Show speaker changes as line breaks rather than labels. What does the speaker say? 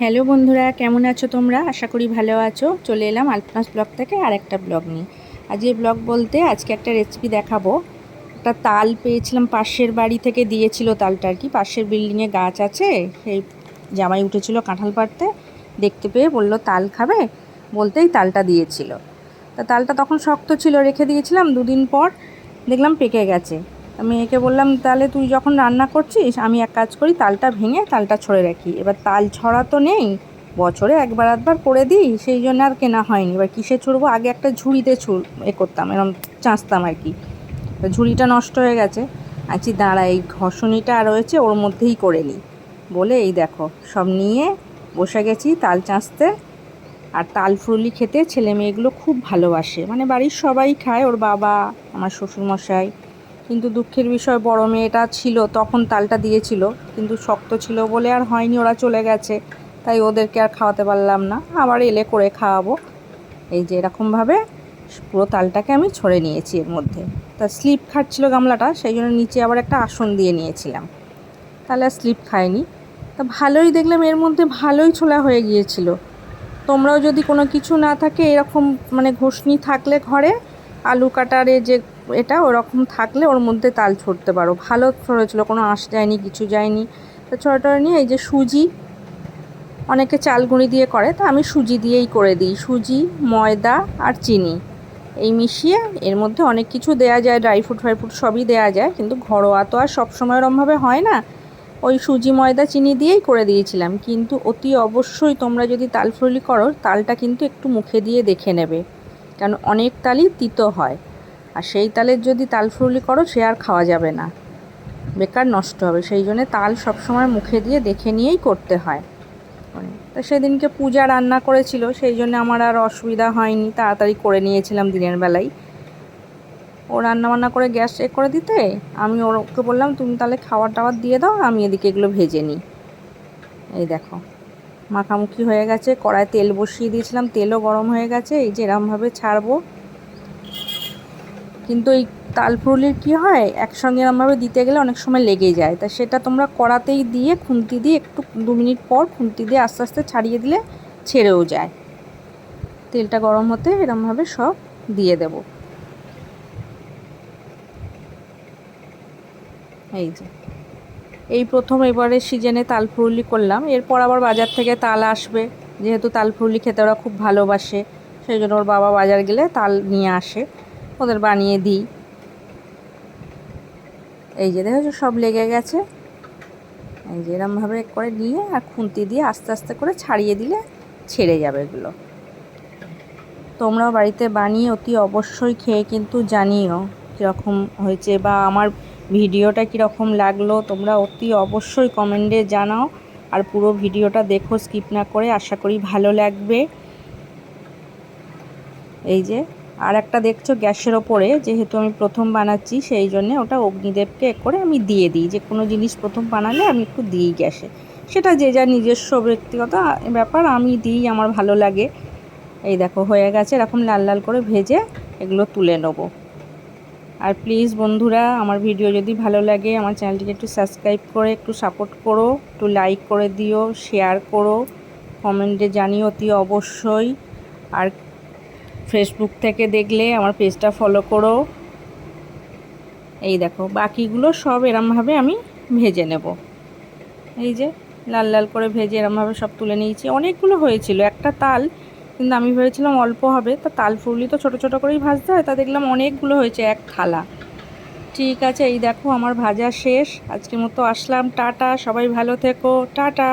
Hello বন্ধুরা, কেমন আছো তোমরা? আশা করি ভালো আছো। চলে এলাম আলপনাস ব্লগ থেকে আর একটা ব্লগ নিয়ে। আজকে ব্লগ বলতে আজকে একটা রেসিপি দেখাবো। একটা তাল পেয়েছিলাম, পাশের বাড়ি থেকে দিয়েছিল তালটা আর কি। পাশের বিল্ডিংয়ে গাছ আছে, সেই জামাই উঠেছিল কাঁঠাল পাড়তে। দেখতে পেয়ে বলল, তাল খাবে? বলতেই তালটা দিয়েছিল। তা তালটা তখন শক্ত ছিল, রেখে দিয়েছিলাম। দুদিন পর দেখলাম পেকে গেছে। আমি একে বললাম, তাহলে তুই যখন রান্না করছিস, আমি এক কাজ করি, তালটা ভেঙে তালটা ছড়ে রাখি। এবার তাল ছড়া তো নেই, বছরে একবার আধবার করে দিই, সেই জন্য আর কেনা হয়নি। এবার কিসে ছুড়বো? আগে একটা ঝুড়িতে ছুড় এ করতাম এরকম চাঁচতাম আর কি। ঝুড়িটা নষ্ট হয়ে গেছে। আছি দাঁড়া, এই ঘষণিটা রয়েছে, ওর মধ্যেই করে নিই। বলে, এই দেখো, সব নিয়ে বসে গেছি তাল চাঁচতে। আর তাল ফুরুলি খেতে ছেলে মেয়েগুলো খুব ভালোবাসে। মানে বাড়ির সবাই খায়, ওর বাবা, আমার শ্বশুরমশাই। কিন্তু দুঃখের বিষয়, বড় মেয়েটা ছিল, তখন তালটা দিয়েছিল, কিন্তু শক্ত ছিল বলে আর হয়নি, ওরা চলে গেছে। তাই ওদেরকে আর খাওয়াতে পারলাম না। আবার এলে করে খাওয়াবো। এই যে এরকমভাবে পুরো তালটাকে আমি ছড়ে নিয়েছি এর মধ্যে। তা স্লিপ খাচ্ছিল গামলাটা, সেই জন্য নিচে আবার একটা আসন দিয়ে নিয়েছিলাম। তাহলে আর স্লিপ খায়নি তা ভালোই দেখলাম, এর মধ্যে ভালোই ছোলা হয়ে গিয়েছিল। তোমরাও যদি কোনো কিছু না থাকে, এরকম মানে ঘষনি থাকলে ঘরে আলু কাটারে যে এটা ওরকম থাকলে ওর মধ্যে তাল ছড়তে পারো। ভালো ছড়েছিল কোনো আঁশ যায়নি, কিছু যায়নি। তো ছড়াটা নিয়ে এই যে সুজি, অনেকে চাল গুঁড়ি দিয়ে করে, তো আমি সুজি দিয়েই করে দিই। সুজি, ময়দা আর চিনি এই মিশিয়ে এর মধ্যে অনেক কিছু দেয়া যায় ড্রাই ফ্রুট ফ্রাই ফ্রুট সবই দেওয়া যায়। কিন্তু ঘরোয়া তো আর সবসময় ওরমভাবে হয় না। ওই সুজি, ময়দা, চিনি দিয়েই করে দিয়েছিলাম। কিন্তু অতি অবশ্যই তোমরা যদি তাল ফুরলি করো, তালটা কিন্তু একটু মুখে দিয়ে দেখে নেবে। কারণ অনেক তালই তিতো হয়। আর সেই তালের যদি তাল ফুরলি করো, সে আর খাওয়া যাবে না। বেকার নষ্ট হবে, সেই জন্যে তাল সবসময় মুখে দিয়ে দেখে নিয়েই করতে হয়। তো সেদিনকে পূজা রান্না করেছিল, সেই জন্য আমার আর অসুবিধা হয়নি। তাড়াতাড়ি করে নিয়েছিলাম দিনের বেলায় ও রান্না বান্না করে গ্যাস চেক করে দিতে, আমি ওকে বললাম, তুমি তাহলে খাবার টাবার দিয়ে দাও আমি এদিকে এগুলো ভেজে নিই। এই দেখো। মাখামুখি হয়ে গেছে কড়ায় তেল বসিয়ে দিয়েছিলাম, তেলও গরম হয়ে গেছে, এই যে এরমভাবে ছাড়বো। কিন্তু এই তালফুরুলির কী হয়, একসঙ্গে এরমভাবে দিতে গেলে অনেক সময় লেগে যায়। তা সেটা তোমরা কড়াতেই দিয়ে, খুন্তি দিয়ে একটু দু মিনিট পর খুন্তি দিয়ে আস্তে আস্তে ছাড়িয়ে দিলে ছেড়েও যায়। তেলটা গরম হতে এরমভাবে সব দিয়ে দেব। এই যে। এই প্রথম এবারে সিজনে তালফুরুলি করলাম। এরপর আবার বাজার থেকে তাল আসবে। যেহেতু তালফুরুলি খেতে ওরা খুব ভালোবাসে, সেই জন্য ওর বাবা বাজার গেলে তাল নিয়ে আসে। ওদের বানিয়ে দিই। এই যে দেখো সব লেগে গেছে। এই যে এরমভাবে করে নিয়ে আর খুন্তি দিয়ে আস্তে আস্তে করে ছাড়িয়ে দিলে ছেড়ে যাবে এগুলো। তোমরাও বাড়িতে বানিয়ে অতি অবশ্যই খেয়ে কিন্তু জানিও কীরকম হয়েছে বা আমার ভিডিওটা কীরকম লাগল তোমরা অতি অবশ্যই কমেন্টে জানাও। আর পুরো ভিডিওটা দেখো স্কিপ না করে আশা করি ভালো লাগবে। এই যে, আর একটা দেখছ গ্যাসের ওপরে, যেহেতু আমি প্রথম বানাচ্ছি, সেই জন্যে ওটা অগ্নিদেবকে করে আমি দিয়ে দিই। যে কোনো জিনিস প্রথম বানালে আমি একটু দিই গ্যাসে। সেটা যে যা নিজস্ব ব্যক্তিগত ব্যাপার, আমি দিই, আমার ভালো লাগে। এই দেখো, হয়ে গেছে, এরকম লাল লাল করে ভেজে এগুলো তুলে নেব। আর প্লিজ বন্ধুরা, আমার ভিডিও যদি ভালো লাগে, আমার চ্যানেলটিকে একটু সাবস্ক্রাইব করে, একটু সাপোর্ট করো, একটু লাইক করে দিও শেয়ার করো কমেন্টে জানিও অতি অবশ্যই। আর ফেসবুক থেকে দেখলে আমার পেজটা ফলো করো। এই দেখো, বাকিগুলো সব এরমভাবে আমি ভেজে নেব। এই যে, লাল লাল করে ভেজে এরমভাবে সব তুলে নিয়েছি। অনেকগুলো হয়েছিল, একটা তাল কিন্তু আমি ভেবেছিলাম অল্প হবে। তা তাল ফুরলি তো ছোটো ছোটো করেই ভাজতে হয়, তা দেখলাম অনেকগুলো হয়েছে, এক খালা ঠিক আছে, এই দেখো আমার ভাজা শেষ। আজকের মতো আসলাম, টাটা, সবাই ভালো থেকো, টাটা।